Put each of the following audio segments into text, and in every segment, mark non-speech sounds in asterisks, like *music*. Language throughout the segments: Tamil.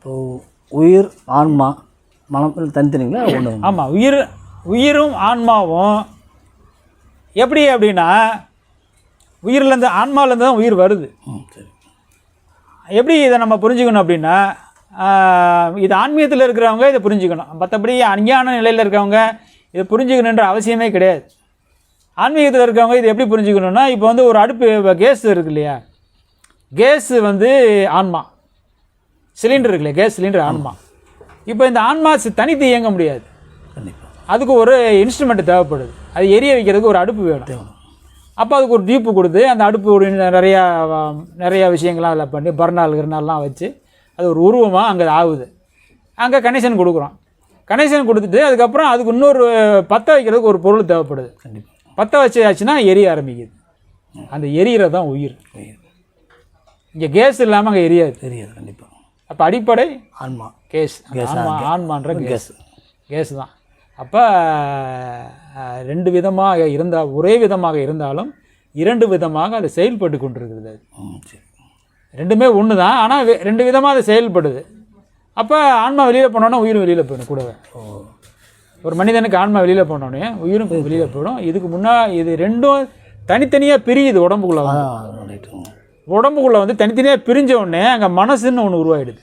இப்போ உயிர் ஆன்மா மனம் தனித்தனிங்களா? ஒன்று ஆமாம் உயிர் உயிரும் ஆன்மாவும் எப்படி அப்படின்னா உயிர்லேருந்து ஆன்மாவிலேருந்து தான் உயிர் வருது. சரி. எப்படி இதை நம்ம புரிஞ்சுக்கணும் அப்படின்னா இது ஆன்மீகத்தில் இருக்கிறவங்க இதை புரிஞ்சுக்கணும். மற்றபடி அஞ்ஞான நிலையில் இருக்கிறவங்க இதை புரிஞ்சுக்கணுன்ற அவசியமே கிடையாது. ஆன்மீகத்தில் இருக்கிறவங்க இதை எப்படி புரிஞ்சுக்கணும்னா இப்போ வந்து ஒரு அடுப்பு கேஸ் இருக்கு இல்லையா? கேஸ் வந்து ஆன்மா. சிலிண்டர் இருக்கு இல்லையா கேஸ் சிலிண்டர் ஆன்மா. இப்போ இந்த ஆன்மா தனித்து இயங்க முடியாது. கண்டிப்பாக அதுக்கு ஒரு இன்ஸ்ட்ருமெண்ட் தேவைப்படுது. அது எரிய வைக்கிறதுக்கு ஒரு அடுப்பு வேணும். அப்போ அதுக்கு ஒரு டியூப்பு கொடுத்து அந்த அடுப்பு நிறையா நிறையா விஷயங்கள்லாம் அதில் பண்ணி பர்னால் கிருநாள்லாம் வச்சு அது ஒரு உருவமாக அங்கே ஆகுது. அங்கே கனெக்ஷன் கொடுக்குறோம். கனெக்ஷன் கொடுத்துட்டு அதுக்கப்புறம் அதுக்கு இன்னொரு பற்ற வைக்கிறதுக்கு ஒரு பொருள் தேவைப்படுது. கண்டிப்பாக பற்ற வச்சாச்சுன்னா எரிய ஆரம்பிக்குது. அந்த எரியறது தான் உயிர். உயிர். இங்கே கேஸ் இல்லாமல் அங்கே எரியாது. தெரியாது கண்டிப்பாக அப்போ அடிப்படை ஆன்மா. கேஸ். ஆன்மா ஆன்மான்ற கேஸ். கேஸ். தான். அப்போ ரெண்டு விதமாக இருந்தால் ஒரே விதமாக இருந்தாலும் இரண்டு விதமாக அது செயல்பட்டு கொண்டிருக்கிறது. அது ரெண்டுமே ஒன்று தான் ஆனால் ரெண்டு விதமாக அது செயல்படுது. அப்போ ஆன்மா வெளியில் போனோன்னா உயிரும் வெளியில் போயிடும் கூடவே. ஓ. ஒரு மனிதனுக்கு ஆன்மா வெளியில் போனோடனே உயிரும் வெளியில் போயிடும். இதுக்கு முன்னா இது ரெண்டும் தனித்தனியாக பிரியுது உடம்புக்குள்ள உடம்புக்குள்ள வந்து தனித்தனியாக பிரிஞ்ச உடனே அங்கே மனசுன்னு ஒன்று உருவாயிடுது.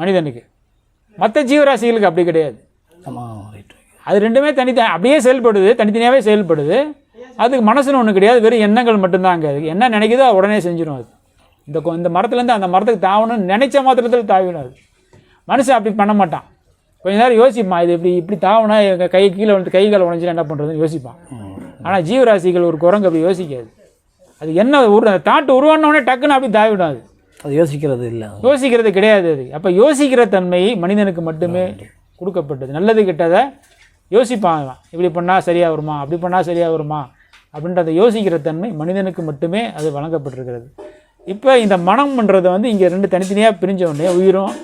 மனிதனுக்கு. மற்ற ஜீவராசிகளுக்கு அப்படி கிடையாது. அது ரெண்டுமே தனித்த அப்படியே செயல்படுது தனித்தனியாகவே செயல்படுது. அதுக்கு மனசுன்னு ஒன்று கிடையாது வெறும் எண்ணங்கள் மட்டும்தான் அங்கே இருக்குது என்ன நினைக்குதோ உடனே செஞ்சிடும் அது. இந்த இந்த மரத்துலேருந்து அந்த மரத்துக்கு தாவணும்னு நினைச்ச மாத்திரத்தில் தாவிடும் அது. மனுஷன் அப்படி பண்ண மாட்டான். கொஞ்ச நேரம் யோசிப்பான் இது இப்படி இப்படி தாவனா எங்கள் கை கீழே வந்து கை கால் உடஞ்சி என்ன பண்ணுறதுன்னு யோசிப்பான். ஆனால் ஜீவராசிகள் ஒரு குரங்கு அப்படி யோசிக்காது. அது என்ன ஒரு தாட்டு உருவானோடனே டக்குன்னு அப்படி தாவிடும் அது அது யோசிக்கிறது இல்லை. யோசிக்கிறது கிடையாது அது. அப்போ யோசிக்கிற தன்மை மனிதனுக்கு மட்டுமே கொடுக்கப்பட்டது. நல்லது கெட்டதை யோசிப்பான் அவன் இப்படி பண்ணால் சரியாக வருமா? அப்படி பண்ணால் சரியாக வருமா? அப்படின்றத யோசிக்கிற தன்மை மனிதனுக்கு மட்டுமே அது வழங்கப்பட்டிருக்கிறது. இப்போ இந்த மனம்ன்றது வந்து இங்கே ரெண்டு தனித்தனியாக பிரிஞ்ச உடனே உயிரும்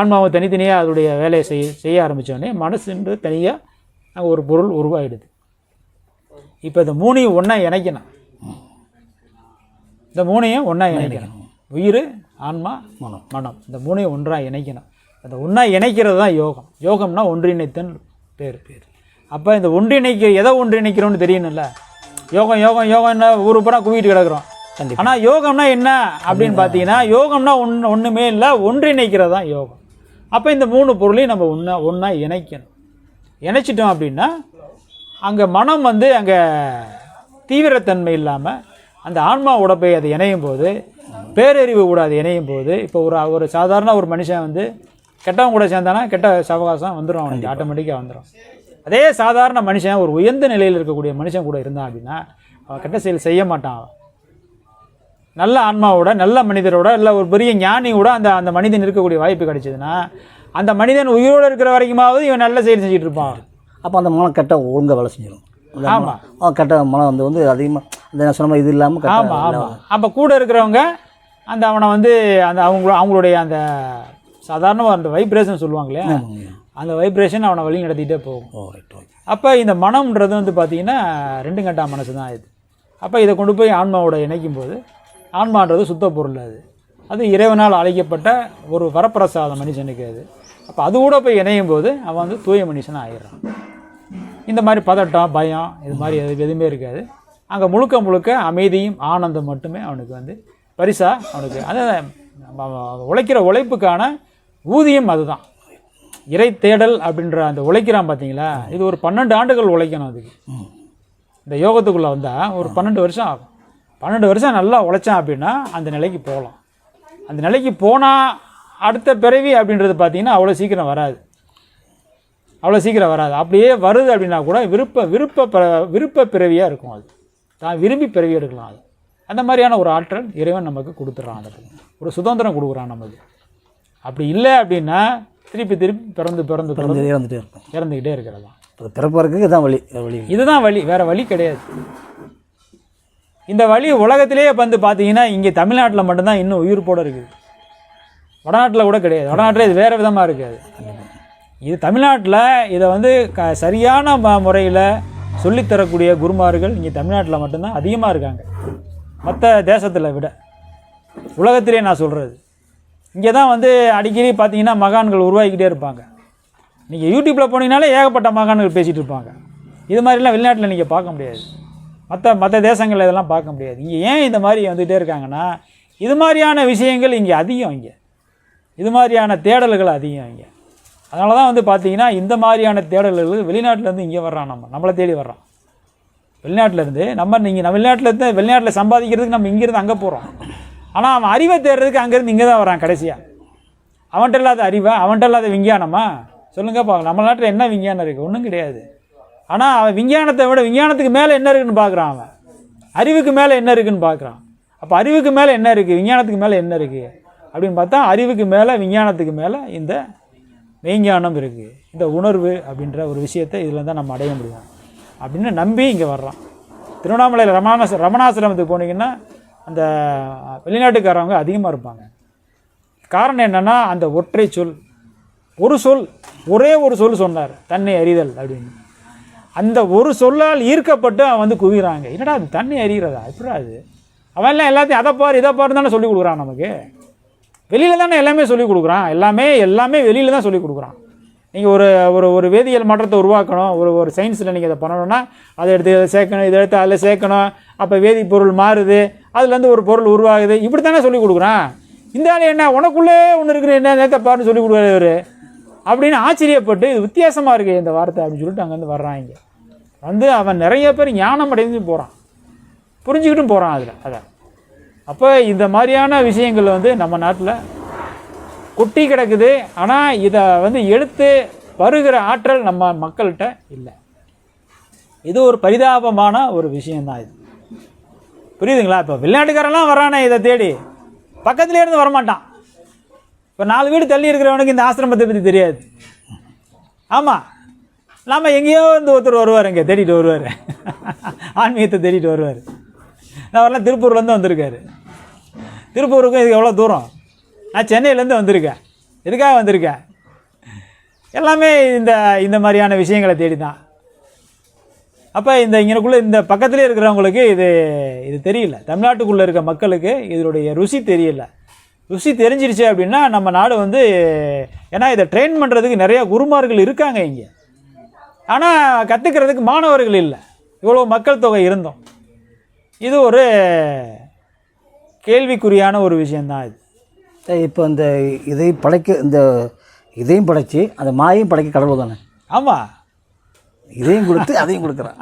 ஆன்மாவும் தனித்தனியாக அதோடைய வேலையை செய்ய செய்ய ஆரம்பிச்ச உடனே மனசுன்றது தனியாக ஒரு பொருள் உருவாயிடுது. இப்போ இந்த மூணையும் ஒன்றா இணைக்கணும். இந்த மூணையும் ஒன்றா இணைக்கணும். உயிர் ஆன்மா மனம். மனம். இந்த மூணையும் ஒன்றாக இணைக்கணும். அந்த ஒன்றா இணைக்கிறது தான் யோகம். யோகம்னா ஒன்றிணைத்தல் பேர். பேர். அப்போ இந்த ஒன்றிணைக்க எதை ஒன்றிணைக்கிறோம்னு தெரியணும்ல? யோகம் யோகம் யோகம்னா ஊரு பூரா குவிட்டு கிடக்குறோம். ஆனால் யோகம்னா என்ன அப்படின்னு பார்த்தீங்கன்னா யோகம்னா ஒன்று ஒன்றுமே இல்லை ஒன்றிணைக்கிறது தான் யோகம். அப்போ இந்த மூணு பொருளையும் நம்ம ஒன்றா ஒன்றா இணைக்கணும். இணைச்சிட்டோம் அப்படின்னா அங்கே மனம் வந்து அங்கே தீவிரத்தன்மை இல்லாமல் அந்த ஆன்மாவோட போய் அது இணையும் போது பேரறிவு கூட அது இணையும் போது இப்போ ஒரு ஒரு சாதாரண ஒரு மனுஷன் வந்து கெட்டவன் கூட சேர்ந்தானா கெட்ட சவகாசம் வந்துடும் அவனுக்கு ஆட்டோமேட்டிக்காக வந்துடும் அதே சாதாரண மனுஷன் ஒரு உயர்ந்த நிலையில் இருக்கக்கூடிய மனுஷன் கூட இருந்தான் அப்படின்னா அவன் கெட்ட செயல் செய்ய மாட்டான் அவன். நல்ல ஆன்மாவோட நல்ல மனிதரோட இல்லை ஒரு பெரிய ஞானியோட அந்த அந்த மனிதன் இருக்கக்கூடிய வாய்ப்பு கிடைச்சதுன்னா அந்த மனிதன் உயிரோடு இருக்கிற வரைக்குமாவது இவன் நல்ல செயல் செஞ்சுட்டு இருப்பான். அப்போ அந்த மனம் கெட்ட ஒழுங்காக வேலை செஞ்சிடும் அந்த ஆமா. மனம், ஆ, கெட்ட மனம் வந்து வந்து அதிகமாக நான் சொன்ன இது இல்லாமல் ஆமாம் ஆமாம் அப்போ கூட இருக்கிறவங்க அந்த அவனை வந்து அந்த அவங்க அவங்களுடைய அந்த சாதாரணமாக அந்த வைப்ரேஷன் சொல்லுவாங்க இல்லையா ஆமாங்க. அந்த வைப்ரேஷன் அவனை வழி நடத்திட்டே போகும். அப்போ இந்த மனம்ன்றது வந்து பார்த்தீங்கன்னா ரெண்டு கட்டா மனசு தான் இது. அப்போ இதை கொண்டு போய் ஆன்மாவோட இணைக்கும் போது ஆன்மான்றது சுத்த பொருள் அது. அது இறைவனால் அழைக்கப்பட்ட ஒரு வரப்பிரசாத மனுஷனுக்கு அது. அப்போ அது கூட போய் இணையும் போது அவன் வந்து தூய மனுஷனாக ஆயிடுறான். இந்த மாதிரி பதட்டம் பயம் இது மாதிரி எது எதுவுமே இருக்காது. அங்கே முழுக்க முழுக்க அமைதியும் ஆனந்தம் மட்டுமே அவனுக்கு வந்து பரிசா அவனுக்கு. அந்த உழைக்கிற உழைப்புக்கான ஊதியம் அதுதான். இறை தேடல் அப்படின்ற அந்த உழைக்கிறான் பார்த்தீங்களா இது ஒரு பன்னெண்டு ஆண்டுகள் உழைக்கணும் அதுக்கு. இந்த யோகத்துக்குள்ளே வந்தால் ஒரு பன்னெண்டு வருஷம் ஆகும். பன்னெண்டு வருஷம் நல்லா உழைச்சான் அப்படின்னா அந்த நிலைக்கு போகலாம். அந்த நிலைக்கு போனால் அடுத்த பிறவி அப்படின்றது பார்த்தீங்கன்னா அவ்வளோ சீக்கிரம் வராது. அவ்வளோ சீக்கிரம் வராது. அப்படியே வருது அப்படின்னா கூட விருப்ப விருப்ப பிற- விருப்ப பிறவியாக இருக்கும் அது. தான் விரும்பி பிறவி எடுக்கலாம் அது. அந்த மாதிரியான ஒரு ஆற்றல் இறைவன் நமக்கு கொடுத்துட்றான் அதுக்கு ஒரு சுதந்திரம் கொடுக்குறான் நமக்கு. அப்படி இல்லை அப்படின்னா திருப்பி திருப்பி பிறந்து பிறந்து பிறந்து இதே வந்துட்டே இருக்கும் இறந்துக்கிட்டே இருக்கிறது தான். அது பிறப்பறதுக்கு இதான் வழி வழி. இதுதான் வழி வேற வழி கிடையாது. இந்த வழி உலகத்திலேயே வந்து பார்த்தீங்கன்னா இங்கே தமிழ்நாட்டில் மட்டும்தான் இன்னும் உயிர்ப்போட இருக்குது. வடநாட்டில் கூட கிடையாது. வடநாட்டில் இது வேறு விதமாக இருக்காது இது தமிழ்நாட்டில் இதை வந்து க சரியான முறையில் சொல்லித்தரக்கூடிய குருமார்கள் இங்கே தமிழ்நாட்டில் மட்டும்தான் அதிகமாக இருக்காங்க. மற்ற தேசத்தில் விட. உலகத்திலே நான் சொல்கிறது இங்கே தான் வந்து அடிக்கடி பார்த்தீங்கன்னா மகான்கள் உருவாக்கிட்டே இருப்பாங்க. நீங்கள் யூடியூப்பில் போனீங்கனாலே ஏகப்பட்ட மகான்கள் பேசிகிட்டு இருப்பாங்க. இது மாதிரிலாம் வெளிநாட்டில் நீங்கள் பார்க்க முடியாது. மற்ற மற்ற தேசங்களில் இதெல்லாம் பார்க்க முடியாது. இங்கே ஏன் இந்த மாதிரி வந்துகிட்டே இருக்காங்கன்னா இது மாதிரியான விஷயங்கள் இங்கே அதிகம் இங்கே. இது மாதிரியான தேடல்கள் அதிகம் இங்கே. அதனால தான் வந்து பார்த்தீங்கன்னா இந்த மாதிரியான தேடல்கள் வெளிநாட்டிலேருந்து இங்கே வர்றான் நம்ம. நம்மளை தேடி வர்றான். வெளிநாட்டிலேருந்து நம்ம நீங்கள் நம்ம வெளிநாட்டிலேருந்து வெளிநாட்டில் சம்பாதிக்கிறதுக்கு நம்ம இங்கேருந்து அங்கே போகிறோம் ஆனால் அவன் அறிவை தேடுறதுக்கு அங்கேருந்து இங்கே தான் வரான் கடைசியாக அவன்கிட்ட இல்லாத அறிவை? அவன்கிட்ட இல்லாத விஞ்ஞானமா? சொல்லுங்கள் பார்க்கலாம் நம்ம நாட்டில் என்ன விஞ்ஞானம் இருக்குது ஒன்றும் கிடையாது. ஆனால் அவன் விஞ்ஞானத்தை விட விஞ்ஞானத்துக்கு மேலே என்ன இருக்குன்னு பார்க்குறான் அவன். அறிவுக்கு மேலே என்ன இருக்குன்னு பார்க்குறான் அப்போ அறிவுக்கு மேலே என்ன இருக்குது விஞ்ஞானத்துக்கு மேலே என்ன இருக்குது அப்படின்னு பார்த்தா அறிவுக்கு மேலே விஞ்ஞானத்துக்கு மேலே இந்த மெய்ஞானம் இருக்குது இந்த உணர்வு அப்படின்ற ஒரு விஷயத்தை இதில் தான் நம்ம அடைய முடியும். அப்படின்னு நம்பி இங்கே வர்றான் திருவண்ணாமலையில் ரமணாச ரமணாசிரமத்துக்கு போனீங்கன்னா அந்த வெளிநாட்டுக்காரவங்க அதிகமாக இருப்பாங்க. காரணம் என்னன்னா அந்த ஒற்றை சொல் ஒரு சொல் ஒரே ஒரு சொல் சொன்னார் தன்னை அறிதல் அப்படின்னு. அந்த ஒரு சொல்லால் ஈர்க்கப்பட்டு அவன் வந்து குவிகிறாங்க. என்னடா அது தண்ணி அறிகிறதா? எப்படா அது? அவன் எல்லாம் எல்லாத்தையும் அதை பாரு இதை பாரு தானே சொல்லிக் கொடுக்குறான் நமக்கு. வெளியில தானே எல்லாமே சொல்லிக் கொடுக்குறான். எல்லாமே எல்லாமே வெளியில தான் சொல்லிக் கொடுக்குறான். நீங்கள் ஒரு ஒரு ஒரு வேதியியல் மாற்றத்தை உருவாக்கணும். ஒரு ஒரு சயின்ஸில் நீங்கள் இதை பண்ணணும்னா அதை எடுத்து இதை சேர்க்கணும் இதை எடுத்து அதில் சேர்க்கணும். அப்போ வேதிப்பொருள் மாறுது. அதுலேருந்து ஒரு பொருள் உருவாகுது. இப்படி தானே சொல்லிக் கொடுக்குறான். இந்த ஆள் என்ன உனக்குள்ளே ஒன்று இருக்கிற என்ன நேரத்தை பாருன்னு சொல்லி கொடுக்குறாரு அப்படின்னு ஆச்சரியப்பட்டு இது வித்தியாசமாக இருக்குது இந்த வார்த்தை அப்படின்னு சொல்லிட்டு அங்கேருந்து வர்றாங்க வந்து அவன் நிறைய பேர் ஞானம் அடைந்து போகிறான் புரிஞ்சுக்கிட்டும் போகிறான் அதில் அதை. அப்போ இந்த மாதிரியான விஷயங்கள் வந்து நம்ம நாட்டில் கொட்டி கிடக்குது. ஆனால் இதை வந்து எடுத்து வருகிற ஆற்றல் நம்ம மக்கள்கிட்ட இல்லை. இது ஒரு பரிதாபமான ஒரு விஷயந்தான் இது. புரியுதுங்களா? இப்போ வெளிநாட்டுக்காரெல்லாம் வரானே இதை தேடி. பக்கத்துலேயே இருந்து வரமாட்டான். இப்போ நாலு வீடு தள்ளி இருக்கிறவனுக்கு இந்த ஆசிரமத்தை பற்றி தெரியாது. ஆமாம் நாம் எங்கேயோ இருந்து ஒருத்தர் வருவார் இங்கே தேடிட்டு வருவார். ஆன்மீகத்தை தேடிட்டு வருவார். நான் வரலாம் திருப்பூர்லேருந்து வந்திருக்காரு. திருப்பூருக்கும் இது எவ்வளோ தூரம்? நான் சென்னையிலேருந்து வந்திருக்கேன். எதுக்காக வந்திருக்கேன்? எல்லாமே இந்த இந்த மாதிரியான விஷயங்களை தேடி தான் அப்போ இந்த இங்கனக்குள்ளே இந்த பக்கத்துலேயே இருக்கிறவங்களுக்கு இது இது தெரியல. தமிழ்நாட்டுக்குள்ளே இருக்க மக்களுக்கு இதனுடைய ருசி தெரியல. ருசி தெரிஞ்சிருச்சு அப்படின்னா நம்ம நாடு வந்து ஏன்னா இதை ட்ரெயின் பண்ணுறதுக்கு நிறையா குருமார்கள் இருக்காங்க இங்கே. ஆனால் கற்றுக்கிறதுக்கு மாணவர்கள் இல்லை. இவ்வளோ மக்கள் தொகை இருந்தோம். இது ஒரு கேள்விக்குறியான ஒரு விஷயந்தான் இது. இப்போ இந்த இதை படைக்க இந்த இதையும் படைச்சு அந்த மாயையும் படைக்க கடவுள் தானே? ஆமாம் இதையும் கொடுத்து அதையும் கொடுக்குறான்.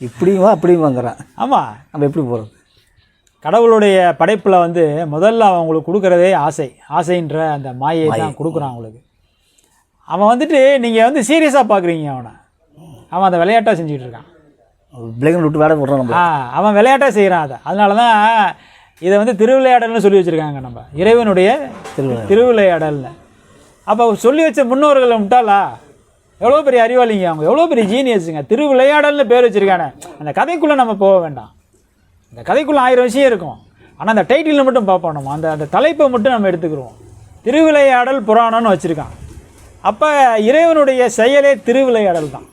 இப்படியும் அப்படியும் வாங்குறான். ஆமாம் நம்ம எப்படி போகிறது கடவுளுடைய படைப்பில் வந்து முதல்ல அவன் உங்களுக்கு கொடுக்குறதே ஆசை. ஆசைன்ற அந்த மாயை தான் கொடுக்குறான் உங்களுக்கு அவன் வந்துட்டு நீங்கள் வந்து சீரியஸாக பார்க்குறீங்க அவனை. அவன் அந்த விளையாட்டாக செஞ்சுட்டு இருக்கான். பிள்ளைங்களை விட்டு வேலை போடுறோம் நம்ம. அவன் விளையாட்டாக செய்கிறான் அதை. அதனால தான் இதை வந்து திருவிளையாடல்னு சொல்லி வச்சுருக்காங்க நம்ம. இறைவனுடைய திருவிழா திருவிளையாடல்னு. அப்போ சொல்லி வச்ச முன்னோர்களை விட்டாலா எவ்வளோ பெரிய அறிவாளிங்க அவங்க. எவ்வளோ பெரிய ஜீனியஸுங்க திருவிளையாடல்னு பேர் வச்சுருக்கானே. அந்த கதைக்குள்ளே நம்ம போக வேண்டாம். இந்த கதைக்குள்ளே ஆயிரம் விஷயம் இருக்கும். ஆனால் அந்த டைட்டிலில் மட்டும் பார்ப்போம் நம்ம. அந்த அந்த தலைப்பை மட்டும் நம்ம எடுத்துக்கிறோம். திருவிளையாடல் புராணம்னு வச்சுருக்கான். அப்போ இறைவனுடைய செயலே திருவிளையாடல் தான்.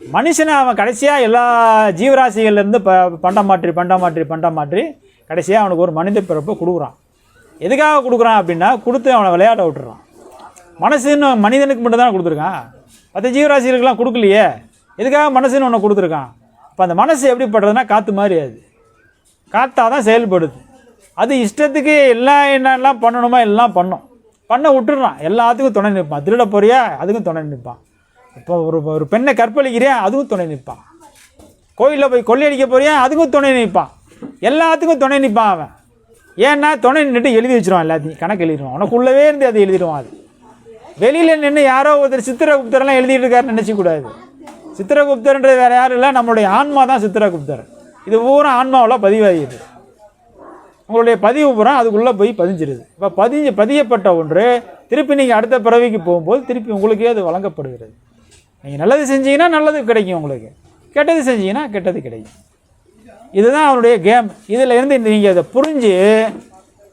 மனுஷனை அவன் கடைசியாக எல்லா ஜீவராசிகள்லேருந்து ப பண்டம் மாற்றி பண்டம் மாற்றி பண்டம் மாற்றி கடைசியாக அவனுக்கு ஒரு மனித பிறப்பை கொடுக்குறான். எதுக்காக கொடுக்குறான் அப்படின்னா கொடுத்து அவனை விளையாட விட்டுறான். மனசுன்னு மனிதனுக்கு மட்டும் தான் கொடுத்துருக்கான். மற்ற ஜீவராசிகளுக்கெல்லாம் கொடுக்கலையே. எதுக்காக மனசுன்னு ஒன்று கொடுத்துருக்கான்? இப்போ அந்த மனசு எப்படிப்படுறதுன்னா காற்று மாதிரி அது. காற்றா தான் செயல்படுது. அது இஷ்டத்துக்கு எல்லாம் என்னெல்லாம் பண்ணணுமோ எல்லாம் பண்ணும். பண்ண விட்டுறான். எல்லாத்துக்கும் துணை நிற்பான். திருட போறியா? அதுக்கும் துணை நிற்பான். இப்போ ஒரு ஒரு பெண்ணை கற்பழிக்கிறியா அதுவும் துணை நிற்பான். கோயிலில் போய் கொள்ளையடிக்க போகிறேன் அதுக்கும் துணை நிற்பான். எல்லாத்துக்கும் துணை நிற்பான் அவன். ஏன்னா துணை நின்றுட்டு எழுதி வச்சிருவான் எல்லாத்தையும் கணக்கு எழுதிடுவான். உனக்குள்ளவே இருந்து அதை எழுதிடுவான் அது. வெளியில் நின்று யாரோ ஒருத்தர் சித்திரகுப்தரெல்லாம் எழுதிட்டு இருக்காருன்னு நினச்சிக்கூடாது சித்திரகுப்தர்ன்றது வேறு யாரும் இல்லை நம்மளுடைய ஆன்மா தான் சித்திரகுப்தர். இது பூரா ஆன்மாவில் பதிவாகிடுது உங்களுடைய பதிவு பூரா அதுக்குள்ளே போய் பதிஞ்சிருது. இப்போ பதிஞ்சு பதியப்பட்ட ஒன்று திருப்பி நீங்கள் அடுத்த பிறவிக்கு போகும்போது திருப்பி உங்களுக்கே அது வழங்கப்படுகிறது. நீங்கள் நல்லது செஞ்சீங்கன்னா நல்லது கிடைக்கும் உங்களுக்கு. கெட்டது செஞ்சீங்கன்னா கெட்டது கிடைக்கும். இதுதான் அவனுடைய கேம் இதில் இருந்து நீங்கள் அதை புரிஞ்சு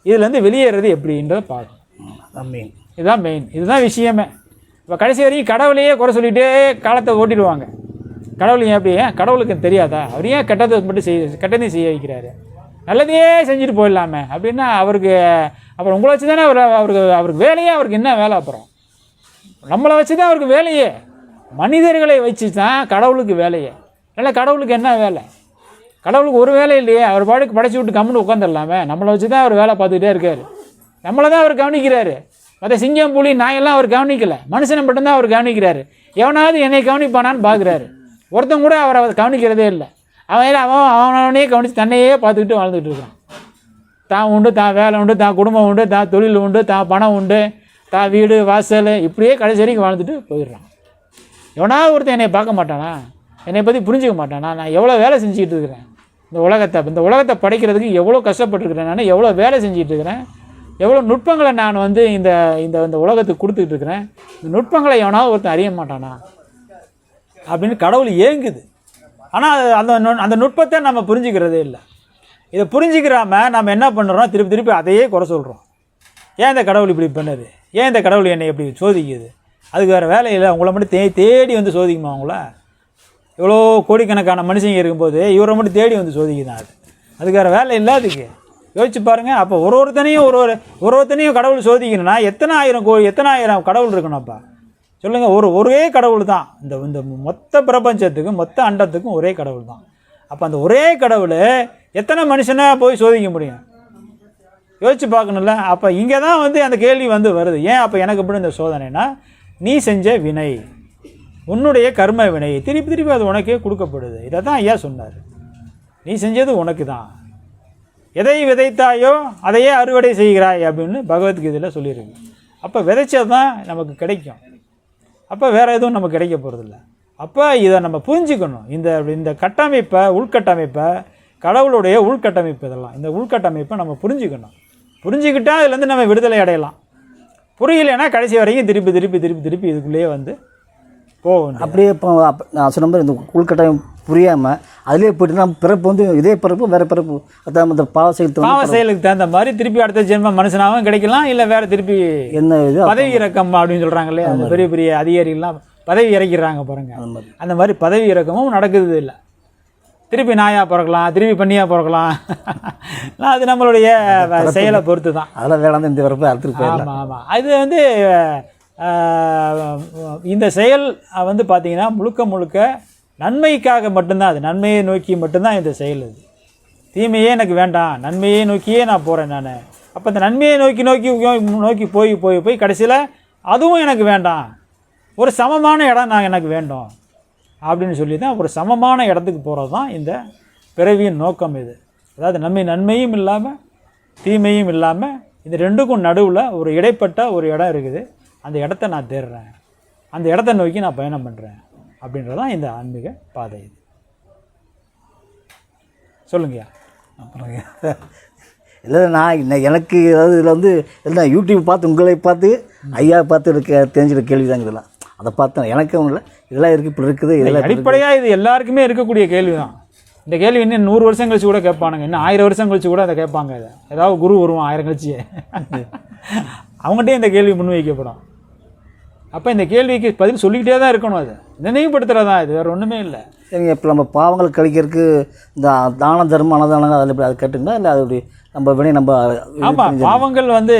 இதுலேருந்து வெளியேறது எப்படின்றத பார்க்கணும். அதான் மீன் இதுதான் மெயின் இதுதான் விஷயமே. இப்போ கடைசி வரைக்கும் கடவுளையே குறை சொல்லிகிட்டே காலத்தை ஓட்டிடுவாங்க. கடவுள் ஏன் எப்படி ஏன்? கடவுளுக்கு தெரியாதா? அவர் ஏன் கெட்டதை மட்டும் செய்ய கெட்டதையும் செய்ய வைக்கிறாரு? நல்லதையே செஞ்சுட்டு போயிடலாமே. அப்படின்னா அவருக்கு அப்புறம் உங்களை வச்சு தானே அவர் அவருக்கு அவருக்கு வேலையே அவருக்கு என்ன வேலை அப்புறம்? நம்மளை வச்சு தான் அவருக்கு வேலையே. மனிதர்களை வச்சு தான் கடவுளுக்கு வேலையே. இல்லை கடவுளுக்கு என்ன வேலை? கடவுளுக்கு ஒரு வேலை இல்லையே. அவர் பாட்டுக்கு படைச்சி விட்டு கம்முன்னு உட்காந்துடலாமே நம்மளை வச்சு தான் அவர் வேலை பார்த்துக்கிட்டே இருக்கார். நம்மளை தான் அவர் கவனிக்கிறாரு. மற்ற சிங்கம் புலி நாயெல்லாம் அவர் கவனிக்கலை. மனுஷனை மட்டும்தான் அவர் கவனிக்கிறாரு. எவனாவது என்னை கவனிப்பானான்னு பார்க்குறாரு. ஒருத்தன் கூட அவரை கவனிக்கிறதே இல்லை. அவன் அவன் அவனவனே கவனித்து தன்னையே பார்த்துக்கிட்டு வாழ்ந்துட்டு இருக்கான் தான் உண்டு தான் வேலை உண்டு தான் குடும்பம் உண்டு தான் தொழில் உண்டு தான் பணம் உண்டு தான் வீடு வாசல் இப்படியே கடைசி வரைக்கும் வாழ்ந்துட்டு போயிடுறான். எவனாவது ஒருத்தன் என்னை பார்க்க மாட்டானா? என்னை பற்றி புரிஞ்சுக்க மாட்டானா? நான் எவ்வளோ வேலை செஞ்சுக்கிட்டு இருக்கிறேன்? இந்த உலகத்தை இந்த உலகத்தை படைக்கிறதுக்கு எவ்வளோ கஷ்டப்பட்டுருக்கிறேன் நான்? எவ்வளோ வேலை செஞ்சுட்டு இருக்கிறேன்? எவ்வளோ நுட்பங்களை நான் வந்து இந்த இந்த இந்த உலகத்துக்கு கொடுத்துக்கிட்டு இருக்கிறேன்? இந்த நுட்பங்களை எவனாவது ஒருத்தன் அறிய மாட்டானா? அப்படின்னு கடவுள் ஏங்குது. ஆனால் அந்த அந்த நுட்பத்தை நம்ம புரிஞ்சுக்கிறதே இல்லை. இதை புரிஞ்சுக்கிறாம நம்ம என்ன பண்ணுறோம் திருப்பி திருப்பி அதையே குறை சொல்கிறோம் ஏன் இந்த கடவுள் இப்படி பண்ணுது ஏன் இந்த கடவுள் என்னை இப்படி சோதிக்குது? அதுக்கு வேறு வேலை இல்லை. உங்களை மட்டும் தே தேடி வந்து சோதிக்குமா அவங்கள இவ்வளோ கோடிக்கணக்கான மனுஷங்க இருக்கும்போது இவரை மட்டும் தேடி வந்து சோதிக்குதான் அது. அதுக்கு வேறு வேலை இல்லை அதுக்கு. யோசிச்சு பாருங்கள் அப்போ ஒரு ஒருத்தனையும் ஒரு ஒரு ஒரு ஒருத்தனையும் கடவுள் சோதிக்கணும்னா எத்தனை ஆயிரம் கோ எத்தனை ஆயிரம் கடவுள் இருக்கணும் அப்போ சொல்லுங்கள் ஒரு ஒரே கடவுள் தான். இந்த இந்த மொத்த பிரபஞ்சத்துக்கும் மொத்த அண்டத்துக்கும் ஒரே கடவுள் தான். அப்போ அந்த ஒரே கடவுள் எத்தனை மனுஷனாக போய் சோதிக்க முடியும்? யோசிச்சு பார்க்கணும்ல. அப்போ இங்கே தான் வந்து அந்த கேள்வி வந்து வருது. ஏன் அப்போ எனக்கு இப்படி இந்த சோதனைனா நீ செஞ்ச வினை உன்னுடைய கர்ம வினை திருப்பி திருப்பி அது உனக்கே கொடுக்கப்படுது. இதை தான் ஐயா சொன்னார். நீ செஞ்சது உனக்கு தான் எதை விதைத்தாயோ அதையே அறுவடை செய்கிறாய் அப்படின்னு பகவத்கீதையில் சொல்லியிருக்கு. அப்போ விதைச்சது தான் நமக்கு கிடைக்கும். அப்போ வேறு எதுவும் நமக்கு கிடைக்க போகிறதில்ல அப்போ இதை நம்ம புரிஞ்சுக்கணும். இந்த இந்த கட்டமைப்பை உள்கட்டமைப்பை கடவுளுடைய உள்கட்டமைப்பு இதெல்லாம். இந்த உள்கட்டமைப்பை நம்ம புரிஞ்சுக்கணும். புரிஞ்சுக்கிட்டால் அதுலேருந்து நம்ம விடுதலை அடையலாம். புரியலைன்னா கடைசி வரைக்கும் திருப்பி திருப்பி திருப்பி திருப்பி இதுக்குள்ளேயே வந்து போகணும் அப்படியே இப்போ நான் சொன்ன மாதிரி இந்த உள்கட்டாயம் புரியாமல் அதிலே போயிட்டு நம்ம பிறப்பு வந்து இதே பிறப்பு வேறு பிறப்பு. அதான் இந்த பாவ செயல் பாவ செயலுக்கு தகுந்த மாதிரி திருப்பி அடுத்த ஜென்மம் மனுஷனாகவும் கிடைக்கலாம் இல்லை வேறு திருப்பி என்ன இது? பதவி இறக்கம் அப்படின்னு சொல்கிறாங்களே அந்த பெரிய பெரிய அதிகாரிகள்லாம் பதவி இறக்கிறாங்க பாருங்க. அந்த மாதிரி அந்த மாதிரி பதவி இறக்கமும் நடக்குது இல்லை திருப்பி நாயாக பிறக்கலாம் திருப்பி பண்ணியாக பிறக்கலாம். *laughs* அது நம்மளுடைய செயலை பொறுத்து தான் அதெல்லாம் வேளாண் இந்த பிறப்பு அறுத்துட்டு ஆமாம் ஆமாம் அது வந்து இந்த செயல் வந்து பார்த்தீங்கன்னா முழுக்க முழுக்க நன்மைக்காக மட்டும்தான். அது நன்மையை நோக்கி மட்டும்தான் இந்த செயல் இது தீமையே எனக்கு வேண்டாம். நன்மையே நோக்கியே நான் போகிறேன் நான். அப்போ இந்த நன்மையை நோக்கி நோக்கி நோக்கி போய் போய் போய் கடைசியில் அதுவும் எனக்கு வேண்டாம். ஒரு சமமான இடம் நான் எனக்கு வேண்டும். அப்படின்னு சொல்லி தான் ஒரு சமமான இடத்துக்கு போகிறது தான் இந்த பிறவியின் நோக்கம் இது. அதாவது நம்மை நன்மையும் இல்லாமல் தீமையும் இல்லாமல் இந்த ரெண்டுக்கும் நடுவில் ஒரு இடைப்பட்ட ஒரு இடம் இருக்குது. அந்த இடத்த நான் தேடுறேன் அந்த இடத்த நோக்கி நான் பயணம் பண்ணுறேன் அப்படின்றது தான் இந்த ஆன்மீக பாதை இது. சொல்லுங்கய்யா. அப்புறம் இல்லை நான் எனக்கு ஏதாவது இதில் வந்து இல்லை யூடியூப் பார்த்து உங்களை பார்த்து ஐயா பார்த்து இருக்க தெரிஞ்சிட கேள்வி தான் இதெல்லாம். அதை பார்த்தேன் எனக்கும் இல்லை இதெல்லாம் இருக்குது இப்படி இருக்குது இதெல்லாம் இப்படி அடிப்படையாக இது எல்லாருக்குமே இருக்கக்கூடிய கேள்வி தான் இந்த கேள்வி இன்னும் நூறு வருஷம் கழிச்சு கூட கேட்பானுங்க. இன்னும் ஆயிரம் வருஷம் கழிச்சு கூட அதை கேட்பாங்க இதை. ஏதாவது குரு வருவான் ஆயிரம் கழிச்சு. அவங்ககிட்டயே இந்த கேள்வி முன்வைக்கப்படும். அப்போ இந்த கேள்விக்கு பதில் சொல்லிக்கிட்டே தான் இருக்கணும் அது. நினைவுபடுத்துறது தான் இது வேறு ஒன்றுமே இல்லை. சரிங்க இப்போ நம்ம பாவங்கள் கழிக்கிறதுக்கு இந்த தான தர்மம் அன்னதானம் அதில் எப்படி அது கேட்டுங்களா? இல்லை அது எப்படி நம்ம வினை நம்ம ஆமாம் பாவங்கள் வந்து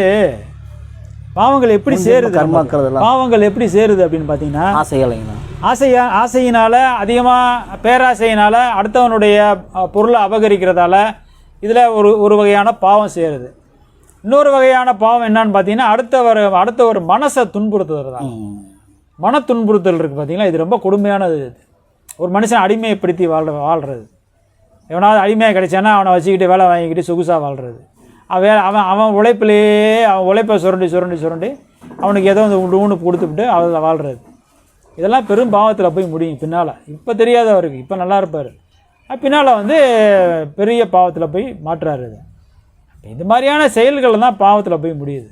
பாவங்கள் எப்படி சேருது. பாவங்கள் எப்படி சேருது அப்படின்னு பார்த்தீங்கன்னா ஆசைகளைங்கண்ணா ஆசையா ஆசையினால் அதிகமாக பேராசையினால் அடுத்தவனுடைய பொருளை அபகரிக்கிறதால இதில் ஒரு ஒரு வகையான பாவம் சேருது. இன்னொரு வகையான பாவம் என்னன்னு பார்த்தீங்கன்னா அடுத்த ஒரு அடுத்த ஒரு மனசை துன்புறுத்துறது மன துன்புறுத்தல் இருக்குது பார்த்தீங்களா இது ரொம்ப கொடுமையானது இது. ஒரு மனுஷன் அடிமைப்படுத்தி வாழ்ற வாழ்கிறது எவனாவது அடிமையாக கிடைச்சானா அவனை வச்சுக்கிட்டு வேலை வாங்கிக்கிட்டு சொகுசாக வாழ்கிறது அவன் அவன் அவன் உழைப்பிலேயே அவன் உழைப்பை சுரண்டி சுரண்டி சுரண்டி அவனுக்கு ஏதோ அந்த உண்டு ஊனு கொடுத்துவிட்டு அதில் வாழ்கிறது இதெல்லாம் பெரும் பாவத்தில் போய் முடியும் பின்னால். இப்போ தெரியாத அவருக்கு இப்போ நல்லா இருப்பார். பின்னால் வந்து பெரிய பாவத்தில் போய் மாற்றுறாரு இது இது மாதிரியான செயல்கள் தான் பாவத்தில் போய் முடியுது.